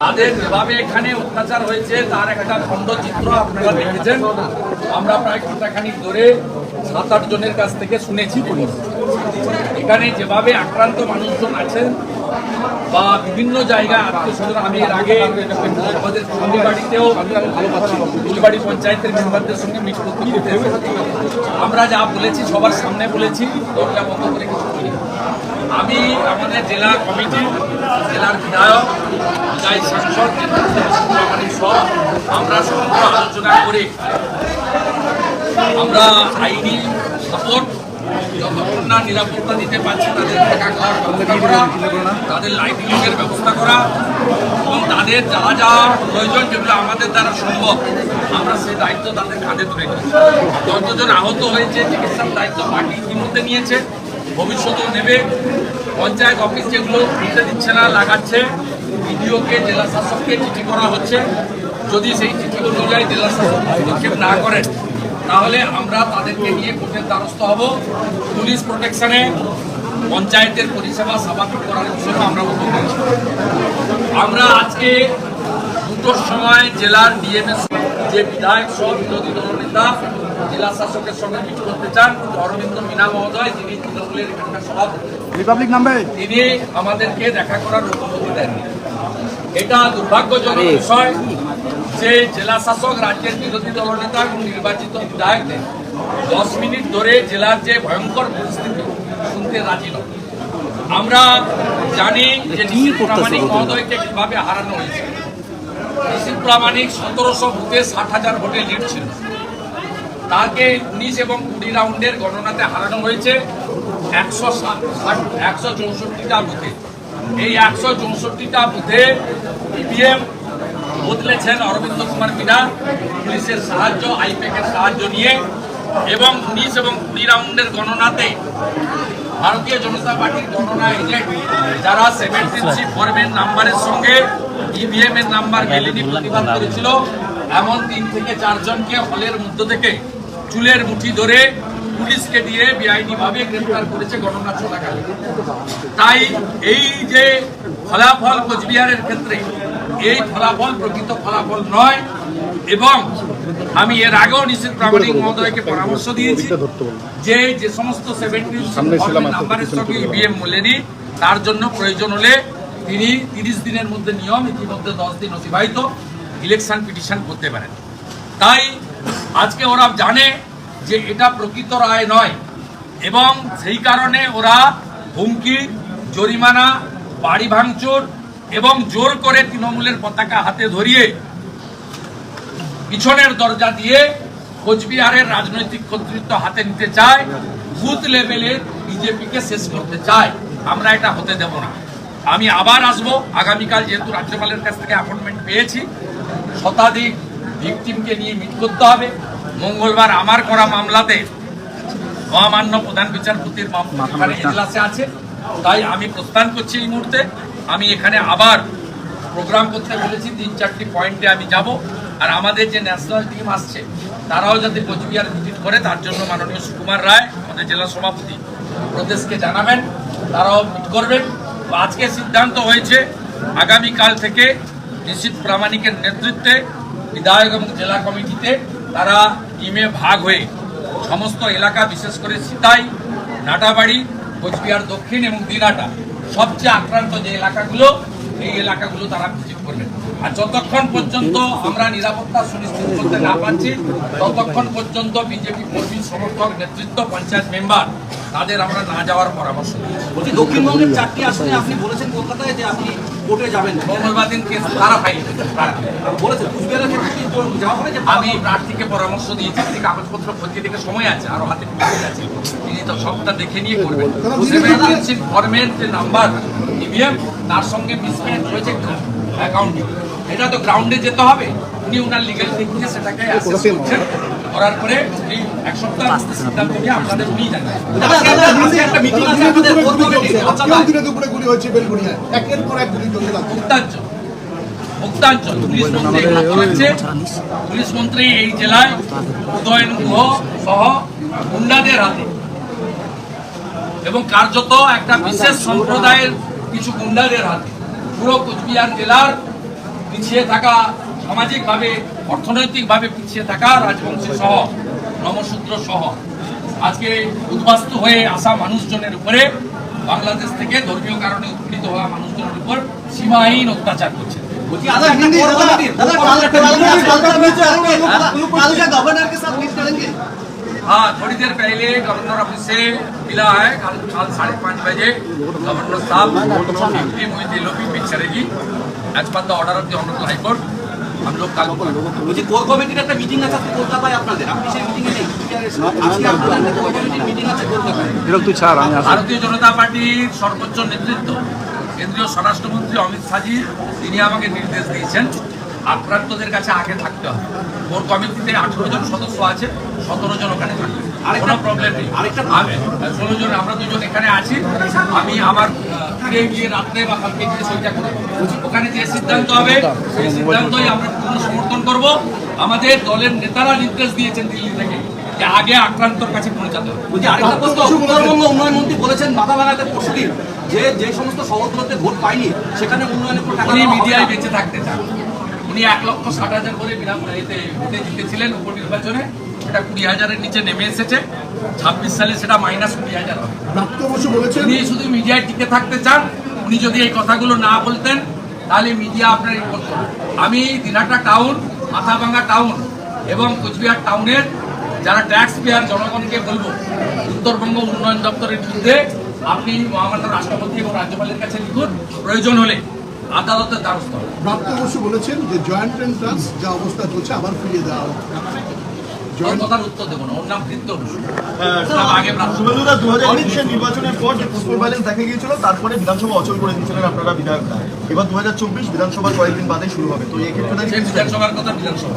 তাদের যেভাবে এখানে অত্যাচার হয়েছে, তার একটা খণ্ডচিত্র আপনারা দেখেছেন। আমরা প্রায় ঘন্টাখানিক ধরে সাত আট জনের কাছ থেকে শুনেছি এখানে যেভাবে আক্রান্ত মানুষজন আছেন বা বিভিন্ন জায়গায় আত্মীয় আমি এর আগে আমাদের ফুলবাড়িতেও ফুলবাড়ি পঞ্চায়েতের মেম্বারদের সঙ্গে আমরা যা বলেছি, সবার সামনে বলেছি, দরজা বন্ধ করে কিছু করি আমি আমাদের জেলা কমিটি, জেলার বিধায়ক বিদায় সাংসদ সব, আমরা সমগ্র আলোচনা করে আমরা আইনি সাপোর্ট যতক্ষণ না নিরাপত্তা দিতে পারছি তাদের থাকা খাওয়ার ব্যবস্থা করা তাদের লাইটিংয়ের ব্যবস্থা করা এবং তাদের যা যা প্রয়োজন যেগুলো আমাদের দ্বারা সম্ভব আমরা সেই দায়িত্ব তাদের কাঁধে তুলে নিচ্ছি। যতজন আহত হয়েছে চিকিৎসার দায়িত্ব পার্টি ইতিমধ্যে নিয়েছে ভবিষ্যতেও নেবে। পঞ্চায়েত অফিস যেগুলো খুলতে দিচ্ছে না লাগাচ্ছে বিডিওকে জেলা শাসককে চিঠি করা হচ্ছে। যদি সেই চিঠি অনুযায়ী জেলা শাসক হস্তক্ষেপ না করেন তাহলে আমরা তাদেরকে নিয়ে কোর্টের দ্বারস্থ হব। পুলিশ প্রোটেকশনে পঞ্চায়েতের পরিষেবা স্বাভাবিক করার জন্য আমরা উদ্যোগ আমরা আজকে দুটোর সময় জেলার ডিএমএস যে বিধায়ক সহ বিরোধী দলনেতা জেলা শাসকের সঙ্গে মিট করতে চান অরবিন্দ মিনা মহোদয় যিনি তৃণমূলের এখানকার সভাপতি তিনি আমাদেরকে দেখা করার অনুমতি দেন এটা দুর্ভাগ্যজনক বিষয়। যে জেলা শাসক রাজ্যের বিরোধী দলনেতা এবং নির্বাচিত বিধায়কদের দশ মিনিট ধরে জেলার যে ভয়ঙ্কর পরিস্থিতি শুনতে রাজি নয়। আমরা জানি যে প্রামাণিক মহোদয়কে কীভাবে হারানো হয়েছে। নিশিত প্রামাণিক সতেরোশো বুথে ষাট হাজার ভোটে লিড ছিল। তাকে উনিশ এবং কুড়ি রাউন্ডের গণনাতে হারানো হয়েছে একশো একশো চৌষট্টিটা বুথে। এই একশো চৌষট্টিটা বুথে ইভিএম বদলেছেন অরবিন্দ কুমার মীনা পুলিশের সাহায্য আইপ্যাকের সাহায্য নিয়ে এবং উনিশ এবং কুড়ি রাউন্ডের গণনাতে ভারতীয় জনতা পার্টির গণনা এজেন্ট যারা সেভেন্টিন সি ফর্মের নাম্বারের সঙ্গে ইভিএম এর নাম্বার মেলেনি প্রতিবাদ করেছিল, এমন তিন থেকে চারজনকে হলের মধ্য থেকে চুলের মুঠি ধরে পুলিশকে দিয়ে বেআইনি ভাবে গ্রেফতার করেছে গণনা চলাকালীন তাই এই যে ফলাফল কোচবিহারের ক্ষেত্রে এই ফলাফল প্রকৃত ফলাফল নয়। এবং আমি এর আগেও নিশ্চিত প্রামাণিক মহোদয়কে পরামর্শ দিয়েছি যে যে সমস্ত সেভেন্টি নাম্বারের সঙ্গে ইভিএম তার জন্য প্রয়োজন হলে তিনি তিরিশ দিনের মধ্যে নিয়ম ইতিমধ্যে দশ দিন অতিবাহিত ইলেকশন পিটিশন করতে পারেন। তাই আজকে ওরা জানে যে এটা প্রকৃত রায় নয় এবং সেই কারণে ওরা হুমকি জরিমানা বাড়ি ভাঙচুর এবং জোর করে তৃণমূলের পতাকা হাতে ধরিয়ে পিছনের দরজা দিয়ে কোচবিহারের রাজনৈতিক কর্তৃত্ব হাতে নিতে চায় বুথ লেভেলে বিজেপিকে শেষ করতে চায়। আমরা এটা হতে দেব না। আমি আবার আসব। আগামীকাল যেহেতু রাজ্যপালের কাছ থেকে অ্যাপয়েন্টমেন্ট পেয়েছি শতাধিক ভিকটিমকে নিয়ে মিট করতে হবে। মঙ্গলবার আমার করা মামলাতে মহামান্য প্রধান বিচারপতির মামলা এজলাসে আছে। তাই আমি প্রস্থান করছি এই মুহূর্তে। আমি এখানে আবার প্রোগ্রাম করতে বলেছি, তিন চারটি পয়েন্টে আমি যাব। আর আমাদের যে ন্যাশনাল টিম আসছে, তারাও যাতে কোচবিহার ভিজিট করে, তার জন্য মাননীয় সুকুমার রায়, আমাদের জেলা সভাপতি প্রদেশকে জানাবেন, তারাও মিট করবেন। আজকে সিদ্ধান্ত হয়েছে, আগামীকাল থেকে নিশ্চিত প্রামাণিকের নেতৃত্বে বিধায়ক এবং জেলা কমিটিতে তারা টিমে ভাগ হয়ে সমস্ত এলাকা, বিশেষ করে সিতাই, নাটাবাড়ি, কোচবিহার দক্ষিণ এবং দিনাটা সবচেয়ে আক্রান্ত যে এলাকাগুলো, এই এলাকাগুলো তারা ভিজিট করবেন আর যতক্ষণ পর্যন্ত আমরা নিরাপত্তা সুনিশ্চিত করতে না পারছি, ততক্ষণ পর্যন্ত বিজেপি কর্মী, সমর্থক, নেতৃত্ব, পঞ্চায়েত মেম্বার, তাদের আমরা না যাওয়ার পরামর্শ দিচ্ছি। দক্ষিণবঙ্গের চারটি আসনে আপনি বলেছেন কলকাতায় যে আপনি কোর্টে যাবেন মঙ্গলবার কেস তারা ফাইল প্রার্থী কুচবিহারের ক্ষেত্রে যাওয়া হবে যে আমি প্রার্থীকে পরামর্শ দিয়েছি তিনি কাগজপত্র খতিয়ে দেখে সময় আছে আরও হাতে আছে। তিনি তো সবটা দেখে নিয়ে করবেন। ফর্মের যে নাম্বার ইভিএম তার সঙ্গে মিসম্যাচ হয়েছে অ্যাকাউন্টিং এটা তো গ্রাউন্ডে যেতে হবে। উনি ওনার লিগেল দিক থেকে সেটাকে করার পরে উনি লাগছে মুক্তাঞ্চল মুক্তাঞ্চল পুলিশ মন্ত্রী পুলিশ মন্ত্রী এই জেলায় উদয়ন গুহ সহ গুন্ডাদের হাতে। এবং কার্যত একটা বিশেষ সম্প্রদায়ের কিছু গুন্ডাদের হাতে। পুরো কোচবিহার জেলার পিছিয়ে থাকা সামাজিকভাবে অর্থনৈতিকভাবে পিছিয়ে থাকা রাজবংশী সহ নমশূদ্র সহ আজকে উদ্বাস্তু হয়ে আসা মানুষজনের উপরে বাংলাদেশ থেকে ধর্মীয় কারণে উৎপীড়িত হওয়া মানুষজনের উপর সীমাহীন অত্যাচার করছে বলছি আজ একটা কোর কমিটির দাদা কাল একটা কাল का गवर्नर के साथ मीट करेंगे हाँ थोड़ी देर पहले गवर्नर ऑफिस से मिला है कल कल साढ़े पाँच बजे गवर्नर साहब मीटिंग हुई थी लोग मीट करेगी as per the order of the honourable কমিটির একটা মিটিং আছে ভারতীয় জনতা পার্টির সর্বোচ্চ নেতৃত্ব কেন্দ্রীয় স্বরাষ্ট্রমন্ত্রী অমিত শাহজি তিনি আমাকে নির্দেশ দিয়েছেন আক্রান্তদের কাছে আগে থাকতে হবে। কোর কমিটিতে আঠেরো জন সদস্য আছে সতেরো জন ওখানে থাকবে। আরেকটা- কোনো প্রবলেম নেই। ষোলো জন আমরা দুজন এখানে আছি। আমি আমার ফিরে গিয়ে রাত্রে বা কালকে গিয়ে সইটা করে ওখানে যে সিদ্ধান্ত হবে সেই সিদ্ধান্তই আমরা পূর্ণ সমর্থন করব। আমাদের দলের নেতারা নির্দেশ দিয়েছেন দিল্লি থেকে আগে আক্রান্তর কাছে পৌঁছাতে হবে। আরেকটা প্রশ্ন উত্তরবঙ্গ উন্নয়ন মন্ত্রী বলেছেন মাথা ভাঙাতে পরশুদিন যে যে সমস্ত শহরগুলোতে ভোট পায়নি সেখানে উন্নয়নের টাকা মিডিয়ায় বেঁচে থাকতে চান। উনি এক লক্ষ ষাট হাজার করে বিনামূল্যে এতে ভোটে জিতেছিলেন উপনির্বাচনে। সেটা কুড়ি হাজারের নিচে নেমে এসেছে। ছাব্বিশ সালে সেটা মাইনাস কুড়ি হাজার উনি শুধু মিডিয়ায় টিকে থাকতে চান। উনি যদি এই কথাগুলো না বলতেন তাহলে মিডিয়া আপনার করতো আমি দিনাটা টাউন মাথাভাঙ্গা টাউন এবং কোচবিহার টাউনের যারা ট্যাক্স পেয়ার জনগণকে বলব উত্তরবঙ্গ উন্নয়ন দপ্তরের বিরুদ্ধে আপনি মহামান্য রাষ্ট্রপতি এবং রাজ্যপালের কাছে লিখুন প্রয়োজন হলে আদালতের দ্বারস্থ। প্রাপ্ত বলেছেন যে জয়েন্ট এন্ট্রান্স যা অবস্থা চলছে আবার ফিরিয়ে দেওয়া নির্বাচনের পর যে পুষ্প ব্যালেন্স দেখা গিয়েছিল তারপরে বিধানসভা অচল করে দিয়েছিলেন আপনারা বিধায়করা এবার দু হাজার চব্বিশ বিধানসভা কয়েকদিন বাদে শুরু হবে। তো এই ক্ষেত্রে সেই দাঁড়িয়ে বিধানসভার কথা বিধানসভা।